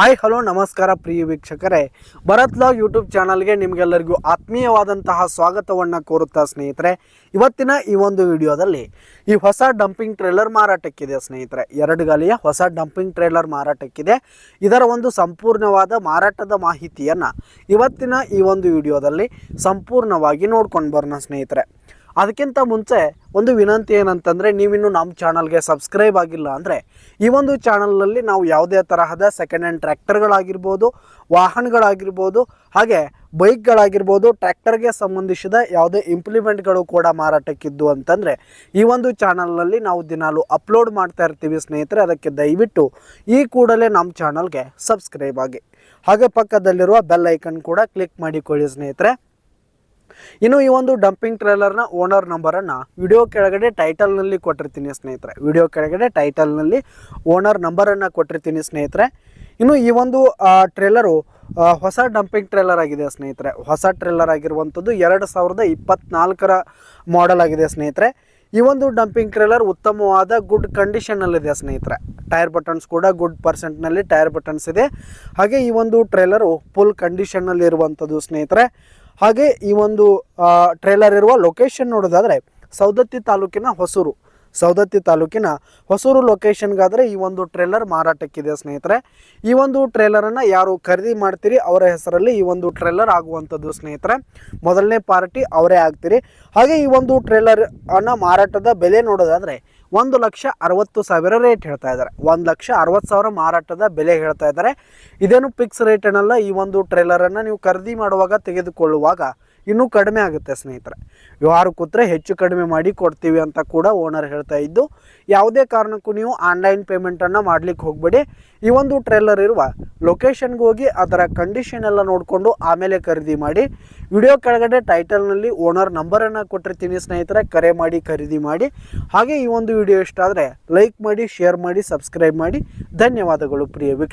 Hi, hello, ನಮಸ್ಕಾರ ಪ್ರಿಯ ವೀಕ್ಷಕರೇ. Bharat log YouTube ಚಾನಲ್ಗೆ ನಿಮಗೆಲ್ಲರಿಗೂ ಆತ್ಮೀಯವಾದಂತಹ ಸ್ವಾಗತವನ್ನು ಕೋರುತ್ತಾ ಸ್ನೇಹಿತರೆ. ಇವತ್ತಿನ ಈ ಒಂದು ವಿಡಿಯೋದಲ್ಲಿ ಈ ಹೊಸ ಡಂಪಿಂಗ್ ಟ್ರೇಲರ್ ಮಾರಾಟಕ್ಕಿದೆ ಸ್ನೇಹಿತರೆ. ಎರಡು ಗಾಲಿಯ ಹೊಸ ಡಂಪಿಂಗ್ ಟ್ರೇಲರ್ ಮಾರಾಟಕ್ಕಿದೆ. ಇದರ ಒಂದು ಸಂಪೂರ್ಣವಾದ ಮಾರಾಟದ ಮಾಹಿತಿಯನ್ನು ಇವತ್ತಿನ ಈ ಒಂದು ವಿಡಿಯೋದಲ್ಲಿ ಸಂಪೂರ್ಣವಾಗಿ ನೋಡ್ಕೊಂಡು ಬರೋಣ ಸ್ನೇಹಿತರೆ. ಅದಕ್ಕಿಂತ ಮುಂಚೆ ಒಂದು ವಿನಂತಿ ಏನಂತಂದರೆ ನೀವಿನ್ನು ನಮ್ಮ ಚಾನಲ್ಗೆ ಸಬ್ಸ್ಕ್ರೈಬ್ ಆಗಿಲ್ಲ ಅಂದರೆ ಈ ಒಂದು ಚಾನಲ್ನಲ್ಲಿ ನಾವು ಯಾವುದೇ ತರಹದ ಸೆಕೆಂಡ್ ಹ್ಯಾಂಡ್ ಟ್ರ್ಯಾಕ್ಟರ್ಗಳಾಗಿರ್ಬೋದು, ವಾಹನಗಳಾಗಿರ್ಬೋದು, ಹಾಗೆ ಬೈಕ್ಗಳಾಗಿರ್ಬೋದು, ಟ್ರ್ಯಾಕ್ಟರ್ಗೆ ಸಂಬಂಧಿಸಿದ ಯಾವುದೇ ಇಂಪ್ಲಿಮೆಂಟ್ಗಳು ಕೂಡ ಮಾರಾಟಕ್ಕಿದ್ದು ಅಂತಂದರೆ ಈ ಒಂದು ಚಾನಲ್ನಲ್ಲಿ ನಾವು ದಿನಾಲು ಅಪ್ಲೋಡ್ ಮಾಡ್ತಾ ಇರ್ತೀವಿ ಸ್ನೇಹಿತರೆ, ಅದಕ್ಕೆ ದಯವಿಟ್ಟು ಈ ಕೂಡಲೇ ನಮ್ಮ ಚಾನಲ್ಗೆ ಸಬ್ಸ್ಕ್ರೈಬ್ ಆಗಿ. ಹಾಗೆ ಪಕ್ಕದಲ್ಲಿರುವ ಬೆಲ್ ಐಕನ್ ಕೂಡ ಕ್ಲಿಕ್ ಮಾಡಿಕೊಳ್ಳಿ ಸ್ನೇಹಿತರೆ. ಇನ್ನು ಈ ಒಂದು ಡಂಪಿಂಗ್ ಟ್ರೇಲರ್ನ ಓನರ್ ನಂಬರನ್ನು ವಿಡಿಯೋ ಕೆಳಗಡೆ ಟೈಟಲ್ನಲ್ಲಿ ಕೊಟ್ಟಿರ್ತೀನಿ ಸ್ನೇಹಿತರೆ. ವಿಡಿಯೋ ಕೆಳಗಡೆ ಟೈಟಲ್ನಲ್ಲಿ ಓನರ್ ನಂಬರನ್ನು ಕೊಟ್ಟಿರ್ತೀನಿ ಸ್ನೇಹಿತರೆ. ಇನ್ನು ಈ ಒಂದು ಟ್ರೇಲರು ಹೊಸ ಡಂಪಿಂಗ್ ಟ್ರೇಲರ್ ಆಗಿದೆ ಸ್ನೇಹಿತರೆ. ಹೊಸ ಟ್ರೇಲರ್ ಆಗಿರುವಂಥದ್ದು ಎರಡು ಸಾವಿರದ ಇಪ್ಪತ್ನಾಲ್ಕರ ಮಾಡೆಲ್ ಆಗಿದೆ ಸ್ನೇಹಿತರೆ. ಈ ಒಂದು ಡಂಪಿಂಗ್ ಟ್ರೇಲರ್ ಉತ್ತಮವಾದ ಗುಡ್ ಕಂಡೀಷನ್ನಲ್ಲಿದೆ ಸ್ನೇಹಿತರೆ. ಟೈರ್ ಬಟನ್ಸ್ ಕೂಡ ಗುಡ್ ಪರ್ಸೆಂಟ್ನಲ್ಲಿ ಟೈರ್ ಬಟನ್ಸ್ ಇದೆ. ಹಾಗೆ ಈ ಒಂದು ಟ್ರೇಲರು ಫುಲ್ ಕಂಡೀಷನ್ನಲ್ಲಿ ಇರುವಂಥದ್ದು ಸ್ನೇಹಿತರೆ. ಹಾಗೆ ಈ ಒಂದು ಟ್ರೇಲರ್ ಇರುವ ಲೊಕೇಶನ್ ನೋಡೋದಾದರೆ ಸೌದತ್ತಿ ತಾಲೂಕಿನ ಹೊಸೂರು. ಸೌದತ್ತಿ ತಾಲೂಕಿನ ಹೊಸೂರು ಲೊಕೇಶನ್ಗಾದರೆ ಈ ಒಂದು ಟ್ರೇಲರ್ ಮಾರಾಟಕ್ಕಿದೆ ಸ್ನೇಹಿತರೆ. ಈ ಒಂದು ಟ್ರೇಲರನ್ನು ಯಾರು ಖರೀದಿ ಮಾಡ್ತೀರಿ ಅವರ ಹೆಸರಲ್ಲಿ ಈ ಒಂದು ಟ್ರೇಲರ್ ಆಗುವಂಥದ್ದು ಸ್ನೇಹಿತರೆ. ಮೊದಲನೇ ಪಾರ್ಟಿ ಅವರೇ ಆಗ್ತೀರಿ. ಹಾಗೆ ಈ ಒಂದು ಟ್ರೇಲರ್ ಅನ್ನು ಮಾರಾಟದ ಬೆಲೆ ನೋಡೋದಾದರೆ ಒಂದು ಲಕ್ಷ ಅರವತ್ತು ಸಾವಿರ ರೇಟ್ ಹೇಳ್ತಾ ಇದ್ದಾರೆ. ಒಂದು ಲಕ್ಷ ಅರವತ್ತು ಸಾವಿರ ಮಾರಾಟದ ಬೆಲೆ ಹೇಳ್ತಾ ಇದ್ದಾರೆ. ಇದೇನು ಫಿಕ್ಸ್ ರೇಟ್ ಏನಲ್ಲ ಈ ಒಂದು ಟ್ರೇಲರನ್ನು ನೀವು ಖರೀದಿ ಮಾಡುವಾಗ ತೆಗೆದುಕೊಳ್ಳುವಾಗ ಇನ್ನೂ ಕಡಿಮೆ ಆಗುತ್ತೆ ಸ್ನೇಹಿತರೆ. ವ್ಯವಹಾರ ಕೂತ್ರೆ ಹೆಚ್ಚು ಕಡಿಮೆ ಮಾಡಿ ಕೊಡ್ತೀವಿ ಅಂತ ಕೂಡ ಓನರ್ ಹೇಳ್ತಾ ಇದ್ದು, ಯಾವುದೇ ಕಾರಣಕ್ಕೂ ನೀವು ಆನ್ಲೈನ್ ಪೇಮೆಂಟನ್ನು ಮಾಡ್ಲಿಕ್ಕೆ ಹೋಗಬೇಡಿ. ಈ ಒಂದು ಟ್ರೇಲರ್ ಇರುವ ಲೊಕೇಶನ್ಗೆ ಹೋಗಿ ಅದರ ಕಂಡೀಷನ್ ಎಲ್ಲ ನೋಡಿಕೊಂಡು ಆಮೇಲೆ ಖರೀದಿ ಮಾಡಿ. ವಿಡಿಯೋ ಕೆಳಗಡೆ ಟೈಟಲ್ನಲ್ಲಿ ಓನರ್ ನಂಬರನ್ನು ಕೊಟ್ಟಿರ್ತೀನಿ ಸ್ನೇಹಿತರೆ, ಕರೆ ಮಾಡಿ, ಖರೀದಿ ಮಾಡಿ. ಹಾಗೆ ಈ ಒಂದು ವಿಡಿಯೋ ಇಷ್ಟ ಆದರೆ ಲೈಕ್ ಮಾಡಿ ಶೇರ್ ಮಾಡಿ ಸಬ್ಸ್ಕ್ರೈಬ್ ಮಾಡಿ. ಧನ್ಯವಾದಗಳು ಪ್ರಿಯ